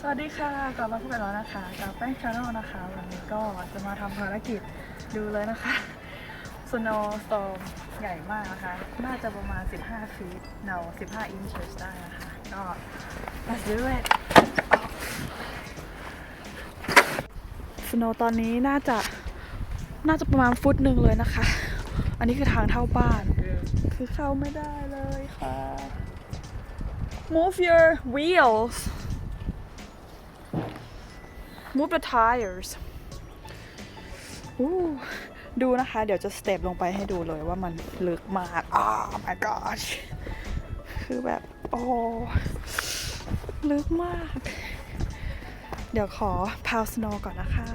สวัสดีค่ะ กลับมาพบกันแล้วนะคะกับแป้งชาแนลนะคะ วันนี้ก็จะมาทำภารกิจดูเลยนะคะ Snow Storm ใหญ่มากนะคะ น่าจะประมาณ 15 ฟีตเนา15 inches ได้นะคะ ก็ let's do it Snow ตอนนี้น่าจะน่าจะประมาณฟุตหนึ่งเลยนะคะ อันนี้คือทางเท่าบ้าน คือเข้าไม่ได้เลยค่ะ move your wheels move the tires อู้ดูนะคะ เดี๋ยวจะสเต็ปลงไปให้ดูเลยว่ามันลึกมากอ้า my gosh คือแบบ โอ้ ลึกมาก เดี๋ยวขอพาวสโนก่อนนะคะ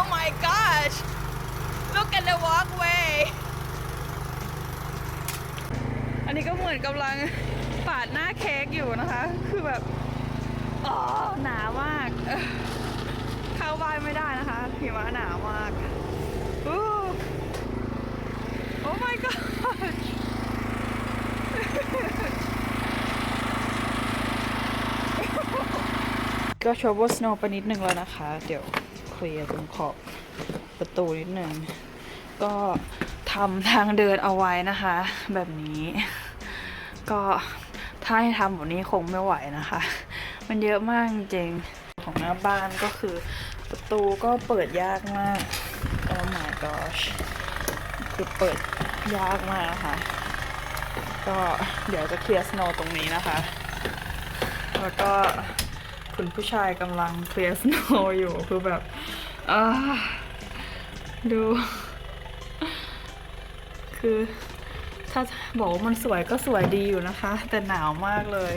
Oh my gosh! Look at the walkway! อันนี้ก็เหมือนกำลังปาดหน้าเค้กอยู่นะคะ คือแบบอ๋อหนามาก เข้าบ้านไม่ได้นะคะหิมะหนามากอู้ Oh my gosh! ก็ชอบว่าสโนว์ไปนิดนึงแล้วนะคะ เดี๋ยว เคลียร์ตรงขอบประตูนิดนึงก็ทำทางเดินเอาไว้นะคะ แบบนี้ ก็ถ้าให้ทำแบบนี้คงไม่ไหวนะคะ มันเยอะมากจริงของหน้าบ้านก็คือ ประตูก็เปิดยากมาก Oh my gosh คือเปิดยากมากนะคะก็เดี๋ยวจะเคลียร์สโนว์ตรงนี้นะคะ แล้วก็ คุณผู้ชายกำลังเคลียร์สโนว์อยู่คือแบบอ่าดู คือถ้าบอกว่ามันสวยก็สวยดีอยู่นะคะ แต่หนาวมากเลย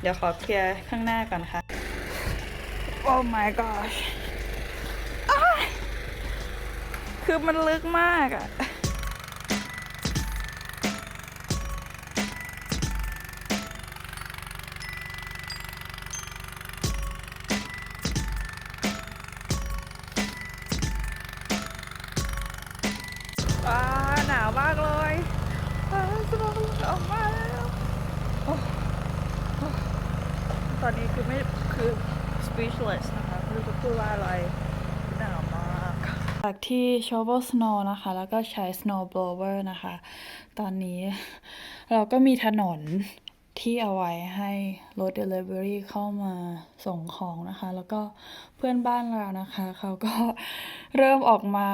เดี๋ยวขอเคลียร์ข้างหน้าก่อนค่ะ Oh my gosh คือมันลึกมากอะ ว้าหนาวมากเลยว้าสมองออกมาแล้วโอ้โอ้ตอนนี้คือไม่คือ speechless นะคะไม่รู้จะพูดว่าอะไรหนาวมากจากที่ shovel snow นะคะ แล้วก็ใช้ snow blower นะคะ ตอนนี้เราก็มีถนนที่เอาไว้ให้รถ delivery เข้ามาส่งของนะคะ แล้วก็เพื่อนบ้านเรานะคะ เขาก็เริ่มออกมา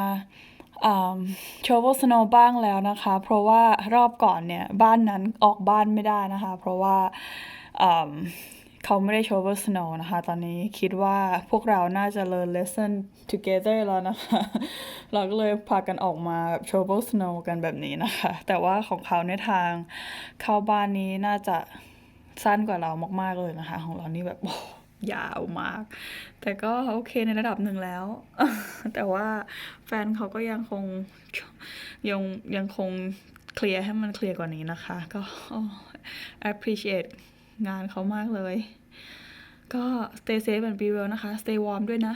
โชว์ l snow บ้างแล้วนะคะ เพราะว่ารอบก่อนเนี่ยบ้านนั้นออกบ้านไม่ได้นะคะ เพราะว่าเขาไม่ได้โชว์ l snow นะคะ ตอนนี้คิดว่าพวกเราน่าจะ learn lesson together แล้วนะคะ เราก็เลยพากันออกมาแบบโชว์ l snow กันแบบนี้นะคะ แต่ว่าของเขาในทางเข้าบ้านนี้น่าจะสั้นกว่าเรามาก ๆ เลยนะคะ ของเรานี่แบบโอ้ ยาวมาก แต่ก็โอเคในระดับหนึ่งแล้ว แต่ว่าแฟนเขาก็ยังคงยังยังคงเคลียร์ให้มันเคลียร์กว่านี้นะคะ ก็ appreciate งานเขามากเลย ก็ stay safe and be well นะคะ stay warm ด้วยนะ